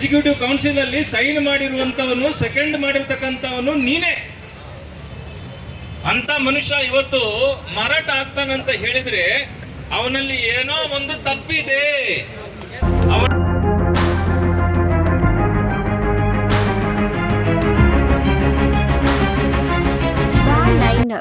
Executive council ಅಲ್ಲಿ sign ಮಾಡಿರುವಂತವನು second ಮಾಡಿರ್ತಕ್ಕಂಥವನು ನೀನೇ. ಅಂತ ಮನುಷ್ಯ ಇವತ್ತು ಮಾರಾಟ ಆಗ್ತಾನಂತ ಹೇಳಿದ್ರೆ ಅವನಲ್ಲಿ ಏನೋ ಒಂದು ತಪ್ಪಿದೆ.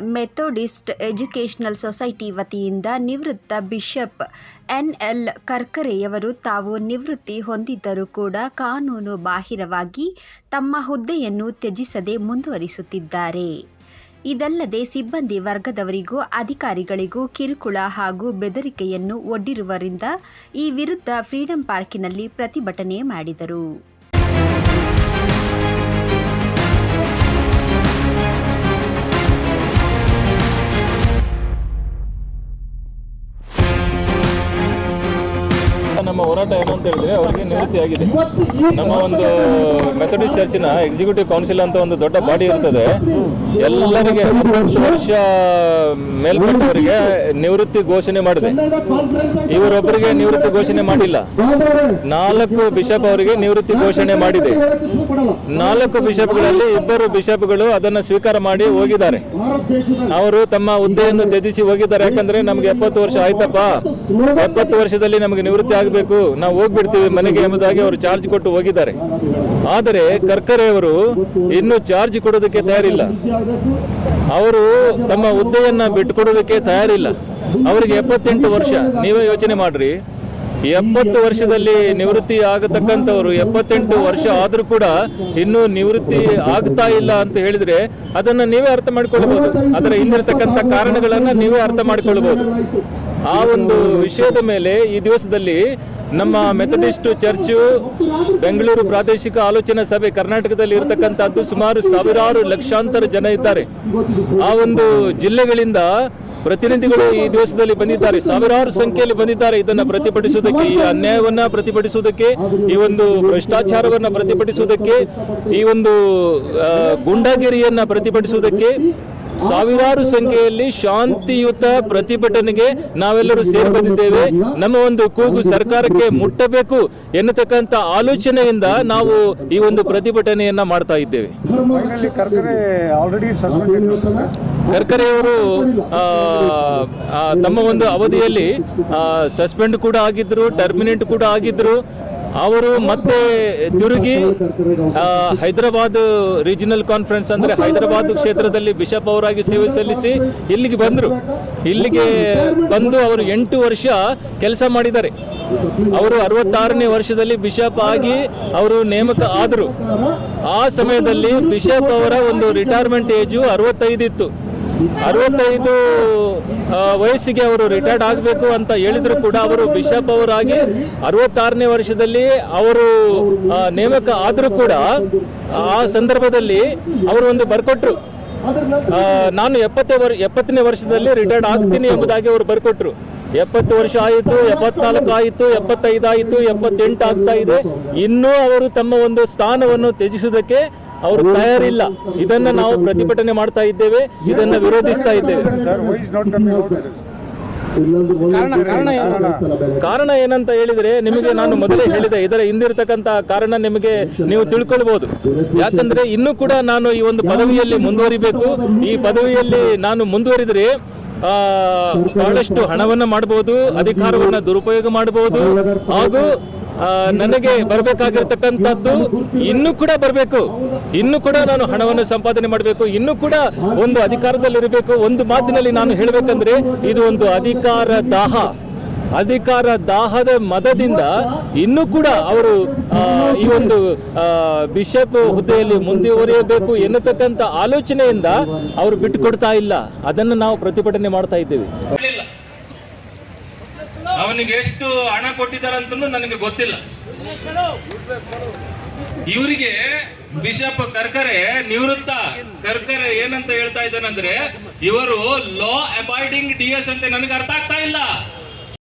ಮೆಥೋಡಿಸ್ಟ್ ಎಜುಕೇಷನಲ್ ಸೊಸೈಟಿ ವತಿಯಿಂದ ನಿವೃತ್ತ ಬಿಷಪ್ ಎನ್ ಎಲ್ ಕರ್ಕರೆಯವರು ತಾವು ನಿವೃತ್ತಿ ಹೊಂದಿದ್ದರೂ ಕೂಡ ಕಾನೂನು ಬಾಹಿರವಾಗಿ ತಮ್ಮ ಹುದ್ದೆಯನ್ನು ತ್ಯಜಿಸದೆ ಮುಂದುವರಿಸುತ್ತಿದ್ದಾರೆ. ಇದಲ್ಲದೆ ಸಿಬ್ಬಂದಿ ವರ್ಗದವರಿಗೂ ಅಧಿಕಾರಿಗಳಿಗೂ ಕಿರುಕುಳ ಹಾಗೂ ಬೆದರಿಕೆಯನ್ನು ಒಡ್ಡಿರುವರಿಂದ ಈ ವಿರುದ್ಧ ಫ್ರೀಡಂ ಪಾರ್ಕಿನಲ್ಲಿ ಪ್ರತಿಭಟನೆ ಮಾಡಿದರು. ನಮ್ಮ ಹೋರಾಟ ಏನು ಅಂತ ಹೇಳಿದ್ರೆ ಅವರಿಗೆ ನಿವೃತ್ತಿ ಆಗಿದೆ. ನಮ್ಮ ಒಂದು ಮೆಥಡಿಸ್ಟ್ ಚರ್ಚಿನ ಎಕ್ಸಿಕ್ಯೂಟಿವ್ ಕೌನ್ಸಿಲ್ ಅಂತ ಒಂದು ದೊಡ್ಡ ಬಾಡಿ ಇರ್ತದೆ. ಎಲ್ಲರಿಗೆ ವರ್ಷ ಮೇಲ್ಪಟ್ಟವರಿಗೆ ನಿವೃತ್ತಿ ಘೋಷಣೆ ಮಾಡಿದೆ. ಇವರೊಬ್ಬರಿಗೆ ನಿವೃತ್ತಿ ಘೋಷಣೆ ಮಾಡಿಲ್ಲ. ನಾಲ್ಕು ಬಿಷಪ್ ಅವರಿಗೆ ನಿವೃತ್ತಿ ಘೋಷಣೆ ಮಾಡಿದೆ. ನಾಲ್ಕು ಬಿಷಪ್ಗಳಲ್ಲಿ ಇಬ್ಬರು ಬಿಷಪ್ಗಳು ಅದನ್ನು ಸ್ವೀಕಾರ ಮಾಡಿ ಹೋಗಿದ್ದಾರೆ. ಅವರು ತಮ್ಮ ಹುದ್ದೆಯನ್ನು ತ್ಯಜಿಸಿ ಹೋಗಿದ್ದಾರೆ. ಯಾಕಂದ್ರೆ ನಮ್ಗೆ ಎಪ್ಪತ್ತು ವರ್ಷ ಆಯ್ತಪ್ಪ. ಎಪ್ಪತ್ತು ವರ್ಷದಲ್ಲಿ ನಮಗೆ ನಿವೃತ್ತಿ ಆಗಬೇಕು ನಾವು ಹೋಗ್ಬಿಡ್ತೀವಿ ಮನೆಗೆ ಎಂಬುದಾಗಿ ಅವರು ಚಾರ್ಜ್ ಕೊಟ್ಟು ಹೋಗಿದ್ದಾರೆ. ಆದರೆ ಕರ್ಕರೆಯವರು ಇನ್ನು ಚಾರ್ಜ್ ಕೊಡೋದಕ್ಕೆ ತಯಾರಿಲ್ಲ. ಅವರು ತಮ್ಮ ಹುದ್ದೆಯನ್ನ ಬಿಟ್ಟುಕೊಡೋದಕ್ಕೆ ತಯಾರಿಲ್ಲ. ಅವರಿಗೆ ಎಪ್ಪತ್ತೆಂಟು ವರ್ಷ. ನೀವೇ ಯೋಚನೆ ಮಾಡ್ರಿ. ಎಪ್ಪತ್ತು ವರ್ಷದಲ್ಲಿ ನಿವೃತ್ತಿ ಆಗತಕ್ಕಂಥವ್ರು, ಎಪ್ಪತ್ತೆಂಟು ವರ್ಷ ಆದರೂ ಕೂಡ ಇನ್ನೂ ನಿವೃತ್ತಿ ಆಗ್ತಾ ಇಲ್ಲ ಅಂತ ಹೇಳಿದ್ರೆ ಅದನ್ನ ನೀವೇ ಅರ್ಥ ಮಾಡ್ಕೊಳ್ಬಹುದು ಅದರ ಹಿಂದಿರತಕ್ಕಂಥ ಕಾರಣಗಳನ್ನು ನೀವೇ ಅರ್ಥ ಮಾಡ್ಕೊಳ್ಬಹುದು ಆ ಒಂದು ವಿಷಯದ ಮೇಲೆ ಈ ದಿವಸದಲ್ಲಿ ನಮ್ಮ ಮೆಥಡಿಸ್ಟ್ ಚರ್ಚು, ಬೆಂಗಳೂರು ಪ್ರಾದೇಶಿಕ ಆಲೋಚನಾ ಸಭೆ ಕರ್ನಾಟಕದಲ್ಲಿ ಇರತಕ್ಕಂಥದ್ದು ಸುಮಾರು ಸಾವಿರಾರು ಲಕ್ಷಾಂತರ ಜನ ಇದ್ದಾರೆ. ಆ ಒಂದು ಜಿಲ್ಲೆಗಳಿಂದ ಪ್ರತಿನಿಧಿಗಳು ಈ ದಿವಸದಲ್ಲಿ ಬಂದಿದ್ದಾರೆ. ಸಾವಿರಾರು ಸಂಖ್ಯೆಯಲ್ಲಿ ಬಂದಿದ್ದಾರೆ. ಇದನ್ನ ಪ್ರತಿಭಟಿಸುವುದಕ್ಕೆ, ಈ ಅನ್ಯಾಯವನ್ನ ಪ್ರತಿಭಟಿಸುವುದಕ್ಕೆ, ಈ ಒಂದು ಭ್ರಷ್ಟಾಚಾರವನ್ನ ಪ್ರತಿಭಟಿಸುವುದಕ್ಕೆ, ಈ ಒಂದು ಗುಂಡಾಗಿರಿಯನ್ನು ಪ್ರತಿಭಟಿಸುವುದಕ್ಕೆ ಸಾವಿರಾರು ಸಂಖ್ಯೆಯಲ್ಲಿ ಶಾಂತಿಯುತ ಪ್ರತಿಭಟನೆಗೆ ನಾವೆಲ್ಲರೂ ಸೇರ್ಪಡಿದ್ದೇವೆ ನಮ್ಮ ಒಂದು ಕೂಗು ಸರ್ಕಾರಕ್ಕೆ ಮುಟ್ಟಬೇಕು ಎನ್ನತಕ್ಕಂಥ ಆಲೋಚನೆಯಿಂದ ನಾವು ಈ ಒಂದು ಪ್ರತಿಭಟನೆಯನ್ನ ಮಾಡ್ತಾ ಇದ್ದೇವೆ. ಆ, ತಮ್ಮ ಒಂದು ಅವಧಿಯಲ್ಲಿ ಸಸ್ಪೆಂಡ್ ಕೂಡ ಆಗಿದ್ರು ಟರ್ಮಿನೇಟ್ ಕೂಡ ಆಗಿದ್ರು. ಅವರು ಮತ್ತೆ ತಿರುಗಿ ಹೈದರಾಬಾದ್ ರೀಜನಲ್ ಕಾನ್ಫರೆನ್ಸ್ ಅಂದರೆ ಹೈದರಾಬಾದ್ ಕ್ಷೇತ್ರದಲ್ಲಿ ಬಿಷಪ್ ಅವರಾಗಿ ಸೇವೆ ಸಲ್ಲಿಸಿ ಇಲ್ಲಿಗೆ ಬಂದರು. ಇಲ್ಲಿಗೆ ಬಂದು ಅವರು ಎಂಟು ವರ್ಷ ಕೆಲಸ ಮಾಡಿದ್ದಾರೆ. ಅವರು ಅರವತ್ತಾರನೇ ವರ್ಷದಲ್ಲಿ ಬಿಷಪ್ ಆಗಿ ಅವರು ನೇಮಕ ಆದರು. ಆ ಸಮಯದಲ್ಲಿ ಬಿಷಪ್ ಅವರ ಒಂದು ರಿಟೈರ್ಮೆಂಟ್ ಏಜು ಅರವತ್ತೈದು ಇತ್ತು ಅರವತ್ತೈದು ವಯಸ್ಸಿಗೆ ಅವರು ರಿಟೈರ್ಡ್ ಆಗಬೇಕು ಅಂತ ಹೇಳಿದ್ರು ಕೂಡ ಅವರು ಬಿಷಪ್ ಅವರಾಗಿ. ಅರವತ್ತಾರನೇ ವರ್ಷದಲ್ಲಿ ಅವರು ನೇಮಕ ಆದರೂ ಕೂಡ, ಆ ಸಂದರ್ಭದಲ್ಲಿ ಅವರು ಒಂದು ಬರ್ಕೊಟ್ರು. ನಾನು ಎಪ್ಪತ್ತೇ ವರ್, ಎಪ್ಪತ್ತನೇ ವರ್ಷದಲ್ಲಿ ರಿಟೈರ್ಡ್ ಆಗ್ತೀನಿ ಎಂಬುದಾಗಿ ಅವರು ಬರ್ಕೊಟ್ರು. ಎಪ್ಪತ್ತು ವರ್ಷ ಆಯಿತು, ಎಪ್ಪತ್ನಾಲ್ಕು ಆಯಿತು, ಎಪ್ಪತ್ತೈದು ಆಯಿತು, ಎಪ್ಪತ್ತೆಂಟು ಆಗ್ತಾ ಇದೆ. ಇನ್ನೂ ಅವರು ತಮ್ಮ ಒಂದು ಸ್ಥಾನವನ್ನು ತ್ಯಜಿಸುವುದಕ್ಕೆ ಅವರು ತಯಾರಿಲ್ಲ. ಇದನ್ನ ನಾವು ಪ್ರತಿಭಟನೆ ಮಾಡ್ತಾ ಇದ್ದೇವೆ ಇದನ್ನ ವಿರೋಧಿಸ್ತಾ ಇದ್ದೇವೆ. ಕಾರಣ ಏನಂತ ಹೇಳಿದ್ರೆ ನಿಮಗೆ ನಾನು ಮೊದಲೇ ಹೇಳಿದೆ ಇದರ ಹಿಂದಿರತಕ್ಕಂತ ಕಾರಣ ನಿಮಗೆ ನೀವು ತಿಳ್ಕೊಳ್ಬಹುದು ಯಾಕಂದ್ರೆ ಇನ್ನೂ ಕೂಡ ನಾನು ಈ ಒಂದು ಪದವಿಯಲ್ಲಿ ಮುಂದುವರಿಬೇಕು. ಈ ಪದವಿಯಲ್ಲಿ ನಾನು ಮುಂದುವರಿದರೆ ಆ, ಬಹಳಷ್ಟು ಹಣವನ್ನ ಮಾಡಬಹುದು ಅಧಿಕಾರವನ್ನ ದುರುಪಯೋಗ ಮಾಡಬಹುದು ಹಾಗೂ ನನಗೆ ಬರಬೇಕಾಗಿರ್ತಕ್ಕಂಥದ್ದು ಇನ್ನೂ ಕೂಡ ಬರಬೇಕು. ಇನ್ನೂ ಕೂಡ ನಾನು ಹಣವನ್ನು ಸಂಪಾದನೆ ಮಾಡಬೇಕು. ಇನ್ನೂ ಕೂಡ ಒಂದು ಅಧಿಕಾರದಲ್ಲಿರಬೇಕು. ಒಂದು ಮಾತಿನಲ್ಲಿ ನಾನು ಹೇಳಬೇಕಂದ್ರೆ ಇದು ಒಂದು ಅಧಿಕಾರ ದಾಹ. ಅಧಿಕಾರ ದಾಹದ ಮದದಿಂದ ಇನ್ನೂ ಕೂಡ ಅವರು ಈ ಒಂದು ಬಿಷಪ್ ಹುದ್ದೆಯಲ್ಲಿ ಮುಂದುವರಿಯಬೇಕು ಎನ್ನತಕ್ಕಂಥ ಆಲೋಚನೆಯಿಂದ ಅವರು ಬಿಟ್ಟುಕೊಡ್ತಾ ಇಲ್ಲ. ಅದನ್ನು ನಾವು ಪ್ರತಿಭಟನೆ ಮಾಡ್ತಾ ಇದ್ದೇವೆ. ಅವನಿಗೆ ಎಷ್ಟು ಹಣ ಕೊಟ್ಟಿದ್ದಾರಂತ ನನಗೆ ಗೊತ್ತಿಲ್ಲ. ಇವರಿಗೆ ಬಿಷಪ್ ಕರ್ಕರೆ ನಿವೃತ್ತ ಕರ್ಕರೆ ಏನಂತ ಹೇಳ್ತಾ ಇದ್ದಾನಂದ್ರೆ, ಇವರು ಲಾ ಅಬಾಯ್ಡಿಂಗ್ ಡಿ ಎಸ್ ಅಂತ ನನಗೆ ಅರ್ಥ ಆಗ್ತಾ ಇಲ್ಲ.